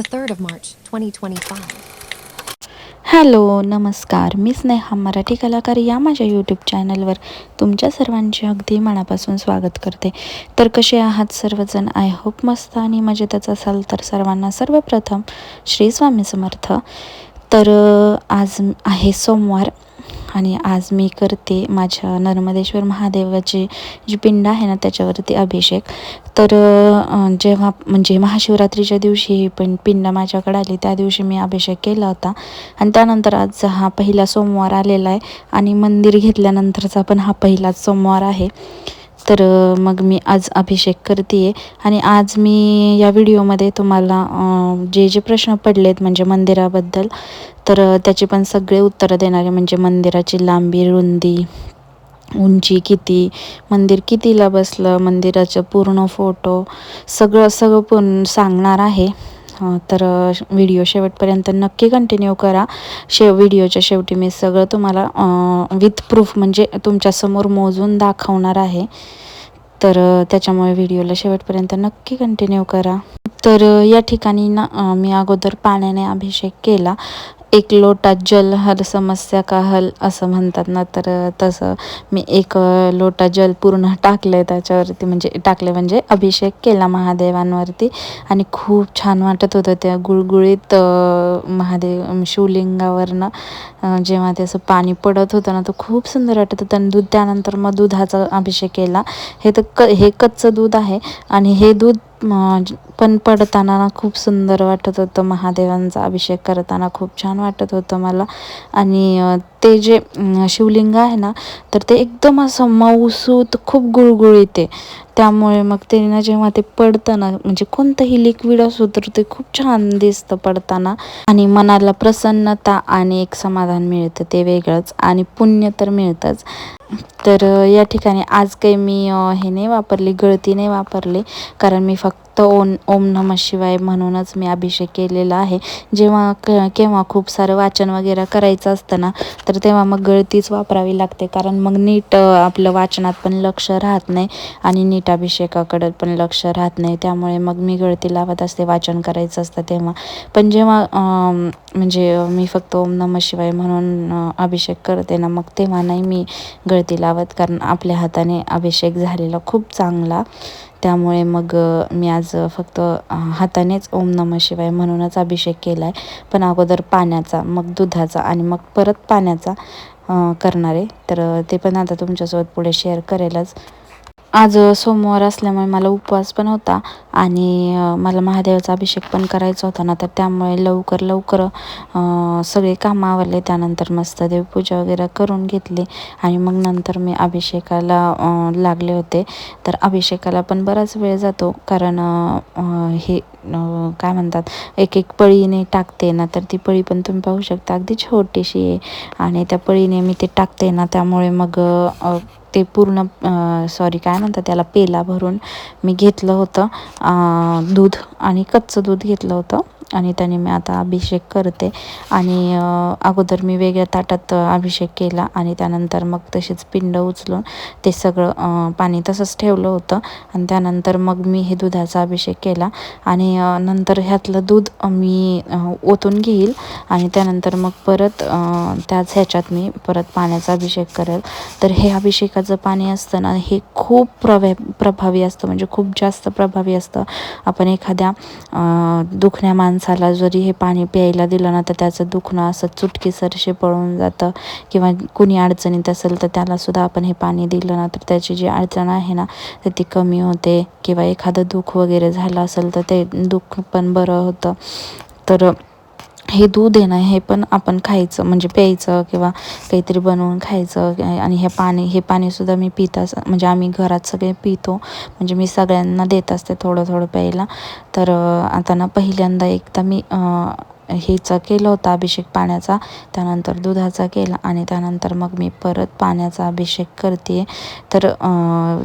the 3rd of March, 2025. Hello नमस्कार. मी स्नेहा मराठी कलाकार या माझ्या यूट्यूब चॅनलवर तुमच्या सर्वांचे अगदी मनापासून स्वागत करते. तर कसे आहात सर्वजण? आय होप मस्त आणि मजेतच असाल तर सर्वांना सर्वप्रथम श्री स्वामी समर्थ. तर आज आहे सोमवार. आणि आज मी करते माझ्या नर्मदेश्वर महादेवाची जी पिंड आहे ना त्याच्यावरती अभिषेक. तर जेव्हा म्हणजे महाशिवरात्रीच्या दिवशी ही पण पिंड माझ्याकडे आली त्या दिवशी मी अभिषेक केला होता. आणि त्यानंतर आज हा पहिला सोमवार आलेला आहे. आणि मंदिर घेतल्यानंतरचा पण हा पहिलाच सोमवार आहे. तर मग मी आज अभिषेक करते आहे आणि आज मी या व्हिडिओमध्ये तुम्हाला जे जे प्रश्न पडलेत म्हणजे मंदिराबद्दल तर त्याची पण सगळे उत्तरं देणारे म्हणजे मंदिराची लांबी रुंदी उंची किती मंदिर कितीला बसलं मंदिराचं पूर्ण फोटो सगळं सगळं पण सांगणार आहे. तर व्हिडिओ शेवटपर्यंत नक्की कंटिन्यू करा. शेव व्हिडिओच्या शेवटी मी सगळं तुम्हाला विथ प्रूफ म्हणजे तुमच्यासमोर मोजून दाखवणार आहे. तर त्याच्यामुळे व्हिडिओला शेवटपर्यंत नक्की कंटिन्यू करा. तर या ठिकाणी ना मी अगोदर पाण्याने अभिषेक केला. एक लोटा जल हर समस्या का हल असं म्हणतात ना. तर तसं मी एक लोटा जल पूर्ण टाकले त्याच्यावरती म्हणजे टाकले म्हणजे अभिषेक केला महादेवांवरती. आणि खूप छान वाटत होतं त्या गुळगुळीत महादेव शिवलिंगावरनं जेव्हा ते असं पाणी पडत होतं ना तर खूप सुंदर वाटत होतं. आणि दूध त्यानंतर मग दुधाचा अभिषेक केला. हे तर क हे कच्चं दूध आहे. आणि हे दूध पण पडताना ना खूप सुंदर वाटत होतं. महादेवांचा अभिषेक करताना खूप छान वाटत होतं मला. आणि ते जे शिवलिंग आहे ना तर ते एकदम असं मऊसूत खूप गुळगुळीत. आहे त्यामुळे मग ते ना जेव्हा ते पडतं ना म्हणजे कोणतंही लिक्विड असो तर ते खूप छान दिसतं पडताना. आणि मनाला प्रसन्नता आणि एक समाधान मिळतं ते वेगळंच. आणि पुण्य तर मिळतंच. तर या ठिकाणी आज काही मी हे नाही वापरली गळती नाही वापरली. कारण मी फक्त ओम ओम नम शिवाय म्हणूनच मी अभिषेक केलेला आहे. जेव्हा क केव्हा खूप सारं वाचन वगैरे करायचं असतं ना तर तेव्हा मग गळतीच वापरावी लागते. कारण मग नीट आपलं वाचनात पण लक्ष राहत नाही आणि नीट अभिषेकाकडं पण लक्ष राहत नाही. त्यामुळे मग मी गळती लावत असते वाचन करायचं असतं तेव्हा. पण जेव्हा म्हणजे मी फक्त ओम नम शिवाय म्हणून अभिषेक करते ना मग तेव्हा नाही मी गळती लावत. कारण आपल्या हाताने अभिषेक झालेला खूप चांगला त्यामुळे मग मी आज फक्त हातानेच ओम नम शिवाय म्हणूनच अभिषेक केला आहे पण अगोदर पाण्याचा मग दुधाचा आणि मग परत पाण्याचा करणार आहे. तर ते पण आता तुमच्यासोबत पुढे शेअर करेलच. आज सोमवार असल्यामुळे मला उपवास पण होता. आणि मला महादेवाचा अभिषेक पण करायचा होता ना तर त्यामुळे लवकर लवकर सगळे कामं आवरले. त्यानंतर मस्त देवपूजा वगैरे करून घेतली आणि मग नंतर मी अभिषेकाला लागले होते. तर अभिषेकाला पण बराच वेळ जातो कारण हे काय म्हणतात एक एक पळीने टाकते ना तर ती पळी पण तुम्ही पाहू शकता अगदी छोटीशी आहे. आणि त्या पळीने मी ते टाकते ना त्यामुळे मग ते पूर्ण सॉरी काय म्हणतात त्याला पेला भरून मी घेतलं होतं. दूध आणि कच्चं दूध घेतलं होतं. आणि त्याने मी आता अभिषेक करते. आणि अगोदर मी वेगळ्या ताटात अभिषेक केला आणि त्यानंतर मग तशीच पिंड उचलून ते सगळं पाणी तसंच ठेवलं होतं. आणि त्यानंतर मग मी हे दुधाचा अभिषेक केला. आणि नंतर ह्यातलं दूध मी ओतून घेईल. आणि त्यानंतर मग परत त्याच ह्याच्यात मी परत पाण्याचा अभिषेक करेल. तर हे अभिषेकाचं पाणी असतं ना हे खूप प्रभे प्रभावी असतं. म्हणजे खूप जास्त प्रभावी असतं. आपण एखाद्या दुखण्या माणसं माणसाला जरी हे पाणी प्यायला दिलं ना तर त्याचं दुखणं असं चुटकीसरशी पळून जातं. किंवा कुणी अडचणीत असेल तर त्यालासुद्धा आपण हे पाणी दिलं ना तर त्याची जी अडचण आहे ना तर ती कमी होते. किंवा एखादं दुःख वगैरे झालं असेल तर ते दुःख पण बरं होतं. तर हे दूध आहे ना हे पण आपण खायचं म्हणजे प्यायचं किंवा काहीतरी बनवून खायचं आणि हे पाणी हे पाणीसुद्धा मी पित अस म्हणजे आम्ही घरात सगळे पितो. म्हणजे मी सगळ्यांना देत असते थोडं थोडं प्यायला. तर आता ना पहिल्यांदा एकदा मी हेचा केलं होता अभिषेक पाण्याचा त्यानंतर दुधाचा केला आणि त्यानंतर मग मी परत पाण्याचा अभिषेक करते तर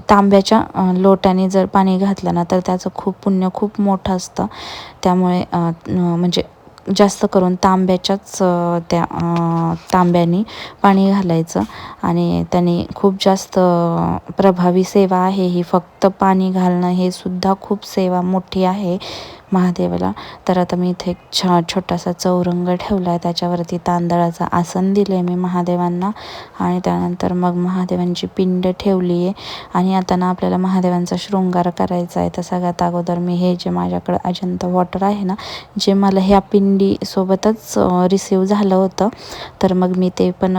तांब्याच्या लोट्याने जर पाणी घातलं ना तर त्याचं खूप पुण्य खूप मोठं असतं. त्यामुळे म्हणजे जास्त करून तांब्याच्याच त्या तांब्याने पाणी घालायचं. आणि त्याने खूप जास्त प्रभावी सेवा आहे ही. फक्त पाणी घालणं हे सुद्धा खूप सेवा मोठी आहे. महादेवाला. तर आता मी इथे एक छा छोटासा चौरंग ठेवला आहे त्याच्यावरती तांदळाचं आसन दिलं आहे मी महादेवांना. आणि त्यानंतर मग महादेवांची पिंड ठेवली आहे आणि आता ना आपल्याला महादेवांचा शृंगार करायचा आहे तर सगळ्यात अगोदर मी हे जे माझ्याकडं अजंता वॉटर आहे ना जे मला ह्या पिंडीसोबतच रिसीव झालं होतं. तर मग मी ते पण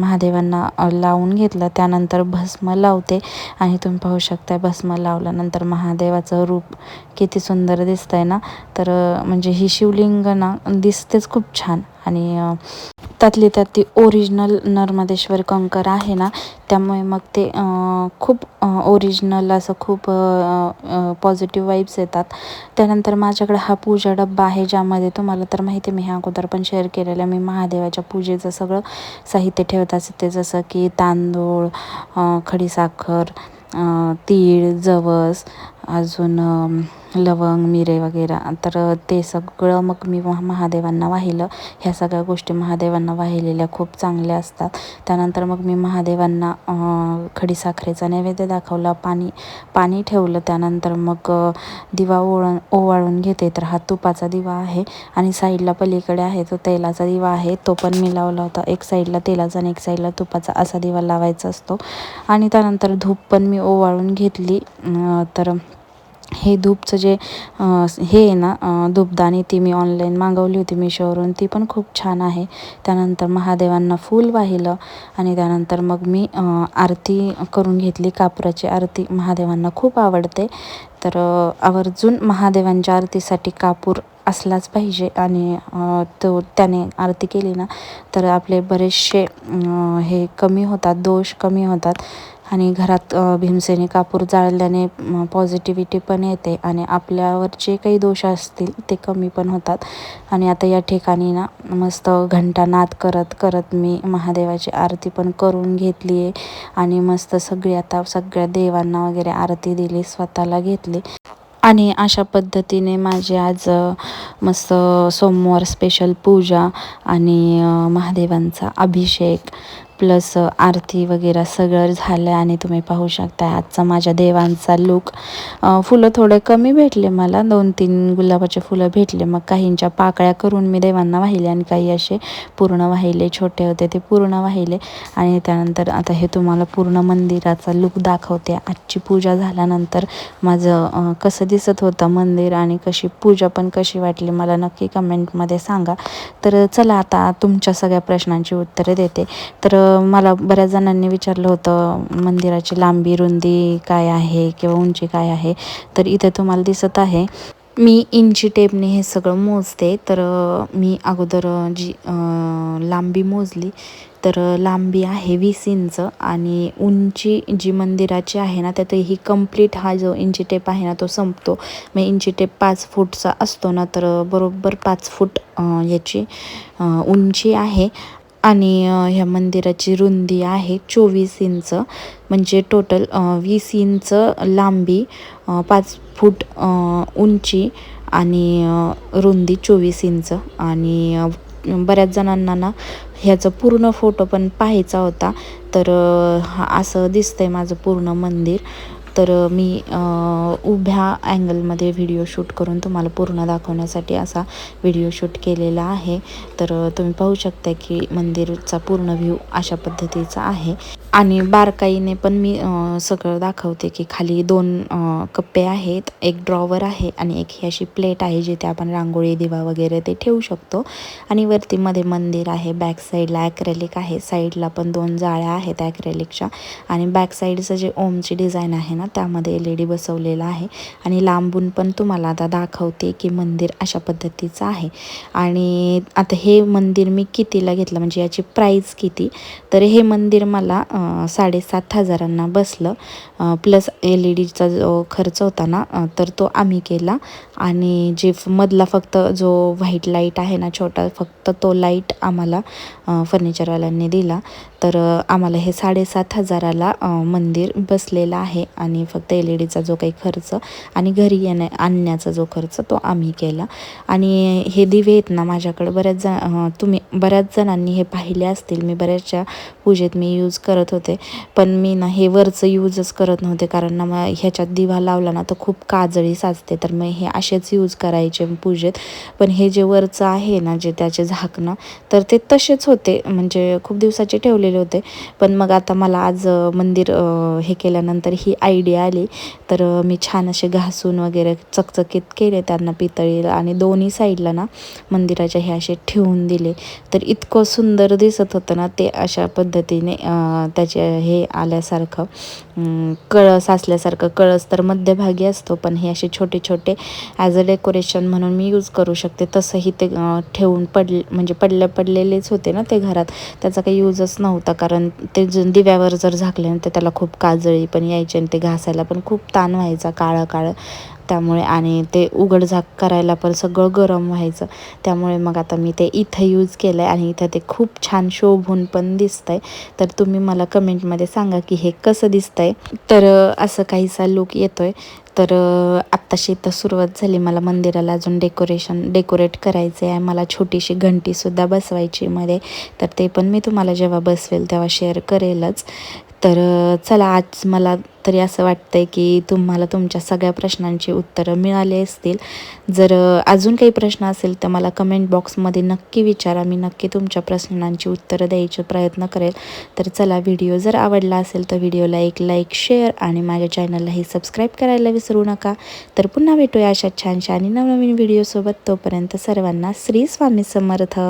महादेवांना लावून घेतलं. त्यानंतर भस्म लावते. आणि तुम्ही पाहू शकता भस्म लावल्यानंतर महादेवाचं रूप किती सुंदर दिसतंय ना. तर म्हणजे ही शिवलिंग ना दिसतेच खूप छान. आणि त्यातली त्यात ती ओरिजिनल नर्मदेश्वर कंकर आहे ना त्यामुळे मग ते खूप ओरिजिनल असं खूप पॉझिटिव्ह वाईब्स येतात. त्यानंतर माझ्याकडे हा पूजा डब्बा आहे ज्यामध्ये तुम्हाला तर माहिती आहे मी ह्या अगोदर पण शेअर केलेलं मी महादेवाच्या पूजेचं सगळं साहित्य ठेवत असते जसं की तांदूळ खडीसाखर तीळ जवस अजून लवंग मिरे वगैरे. तर ते सगळं मग मी महा महादेवांना वाहिलं. ह्या सगळ्या गोष्टी महादेवांना वाहिलेल्या खूप चांगल्या असतात. त्यानंतर मग मी महादेवांना खडीसाखरेचा नैवेद्य दाखवला. पाणी पाणी ठेवलं. त्यानंतर मग दिवा ओळण ओवाळून घेते. तर हा तुपाचा दिवा आहे आणि साईडला पलीकडे आहे तो तेलाचा दिवा आहे. तो पण मी लावला होता. एक साईडला तेलाचा आणि एक साईडला तुपाचा असा दिवा लावायचा असतो. आणि त्यानंतर धूप पण मी ओवाळून घेतली. तर हे धूपचं जे हे आहे ना धूपदाणी ती मी ऑनलाईन मागवली होती मिशोवरून. ती पण खूप छान आहे. त्यानंतर महादेवांना फूल वाहिलं आणि त्यानंतर मग मी आरती करून घेतली. कापराची आरती महादेवांना खूप आवडते. तर आवर्जून महादेवांच्या आरतीसाठी कापूर असलाच पाहिजे आणि तो त्याने आरती केली ना तर आपले बरेचसे हे कमी होतात दोष कमी होतात. आणि घरात भीमसेने भीमसेनी कापूर जाळल्याने पॉझिटिव्हिटी पण येते आणि आपल्यावर जे काही दोष असतील ते कमी पण होतात. आणि आता या ठिकाणी ना मस्त घंटानाद करत करत मी महादेवाची आरती पण करून घेतली आहे. आणि मस्त सगळी आता सगळ्या देवांना वगैरे आरती दिली स्वतःला घेतली. आणि अशा पद्धतीने माझे आज मस्त सोमवार स्पेशल पूजा आणि महादेवांचा अभिषेक प्लस आरती वगैरे सगळं झालं आणि तुम्ही पाहू शकता आजचा माझ्या देवांचा लूक फुलं थोडे कमी भेटले मला. दोन तीन गुलाबाचे फुलं भेटले. मग काहींच्या पाकळ्या करून मी देवांना वाहिले आणि काही असे पूर्ण वाहिले छोटे होते ते पूर्ण वाहिले. आणि त्यानंतर आता हे तुम्हाला पूर्ण मंदिराचा लूक दाखवते. आजची पूजा झाल्यानंतर माझं कसं दिसत होतं मंदिर आणि कशी पूजा पण कशी वाटली मला नक्की कमेंटमध्ये सांगा. तर चला आता तुमच्या सगळ्या प्रश्नांची उत्तरे देते. तर मला बऱ्याच जणांनी विचारलं होतं मंदिराची लांबी रुंदी काय आहे किंवा उंची काय आहे? तर इथे तुम्हाला दिसत आहे. मी इंची टेपने हे सगळं मोजते. तर मी अगोदर जी लांबी मोजली. तर लांबी आहे वीस इंच आणि उंची जी मंदिराची आहे ना त्यात ही कंप्लीट हा जो इंची टेप आहे ना तो संपतो. मग इंची टेप पाच फूटचा असतो ना तर बरोबर पाच फूट याची उंची आहे. आणि ह्या मंदिराची रुंदी आहे चोवीस इंच. म्हणजे टोटल वीस इंच लांबी पाच फूट उंची आणि रुंदी चोवीस इंच. आणि बऱ्याच जणांना ना ह्याचं पूर्ण फोटो पण पाहायचा होता. तर हा असं दिसतंय माझं पूर्ण मंदिर. तर मी उभ्या अँगलमध्ये व्हिडिओ शूट करून तुम्हाला पूर्ण दाखवण्यासाठी असा व्हिडिओ शूट केलेला आहे. तर तुम्ही पाहू शकता की मंदिरचा पूर्ण व्ह्यू अशा पद्धतीचा आहे. आणि बारकाईने पण मी सगळं दाखवते की खाली दोन कप्पे आहेत एक ड्रॉवर आहे आणि एक ही अशी प्लेट आहे जिथे आपण रांगोळी दिवा वगैरे ते ठेवू शकतो. आणि वरती मध्ये मंदिर आहे बॅक साईडला ॲक्रेलिक आहे साईडला पण दोन जाळ्या आहेत ॲक्रेलिकच्या आणि बॅक साईडचं जे ओमची डिझाईन आहे ना त्यामध्ये एल ई डी बसवलेला आहे. आणि लांबून पण तुम्हाला आता दाखवते की मंदिर अशा पद्धतीचं आहे. आणि आता हे मंदिर मी कितीला घेतलं म्हणजे याची प्राईस किती? तर हे मंदिर मला साडेसात हजारांना बसलं. प्लस एल ई डीचा जो खर्च होता ना तर तो आम्ही केला. आणि जे मधला फक्त जो व्हाईट लाइट आहे ना छोटा फक्त तो लाइट आम्हाला फर्निचरवाल्यांनी दिला. तर आम्हाला हे साडेसात हजाराला मंदिर बसलेलं आहे. आणि फक्त एल ई डीचा जो काही खर्च आणि घरी येण्या आणण्याचा जो खर्च तो आम्ही केला. आणि हे दिवे आहेत ना माझ्याकडे बऱ्याच जण तुम्ही बऱ्याच जणांनी हे पाहिले असतील. मी बऱ्याचशा पूजेत मी यूज करत करत होते. पण मी ना हे वरचं यूजच करत नव्हते. कारण ना मग ह्याच्यात दिवा लावला ना तर खूप काजळी साचते. तर मग हे असेच यूज करायचे पूजेत. पण हे जे वरचं आहे ना जे त्याचे झाकणं तर ते तसेच होते. म्हणजे खूप दिवसाचे ठेवलेले होते. पण मग आता मला आज मंदिर हे केल्यानंतर ही आयडिया आली. तर मी छान असे घासून वगैरे चकचकीत केले त्यांना पितळीला आणि दोन्ही साईडला ना मंदिराच्या हे असे ठेवून दिले. तर इतकं सुंदर दिसत होतं ना ते अशा पद्धतीने त्याचे हे आल्यासारखं कळस असल्यासारखं कळस तर मध्यभागी असतो पण हे असे छोटे छोटे ॲज अ डेकोरेशन म्हणून मी यूज करू शकते. तसंही ते ठेवून पड म्हणजे पडले पडलेलेच होते ना ते घरात. त्याचा काही यूजच नव्हता कारण ते ज दिव्यावर जर झाकले ना तर त्याला खूप काजळी पण यायची आणि ते घासायला पण खूप ताण व्हायचा काळं काळं त्यामुळे आणि ते उघड झाक करायला पण सगळं गरम व्हायचं. त्यामुळे मग आता मी ते इथं यूज केलं आहे आणि इथं ते खूप छान शोभून पण दिसतं आहे तर तुम्ही मला कमेंटमध्ये सांगा की हे कसं दिसतं आहे तर असं काहीसा लुक येतो आहे तर आत्ताशी इथं सुरुवात झाली. मला मंदिराला अजून डेकोरेशन डेकोरेट करायचं आहे. मला छोटीशी घंटीसुद्धा बसवायची मध्ये. तर ते पण मी तुम्हाला जेव्हा बसवेल तेव्हा शेअर करेलच. तर चला आज मला तरी असं वाटतं आहे की तुम्हाला तुमच्या सगळ्या प्रश्नांची उत्तरं मिळाली असतील. जर अजून काही प्रश्न असेल तर मला कमेंट बॉक्समध्ये नक्की विचारा. मी नक्की तुमच्या प्रश्नांची उत्तरं द्यायचे प्रयत्न करेल. तर चला व्हिडिओ जर आवडला असेल तर व्हिडिओला एक लाईक शेअर आणि माझ्या चॅनललाही सबस्क्राईब करायला विसरू नका. तर पुन्हा भेटूया अशा छानशा आणि नवनवीन व्हिडिओसोबत तोपर्यंत सर्वांना श्री स्वामी समर्थ.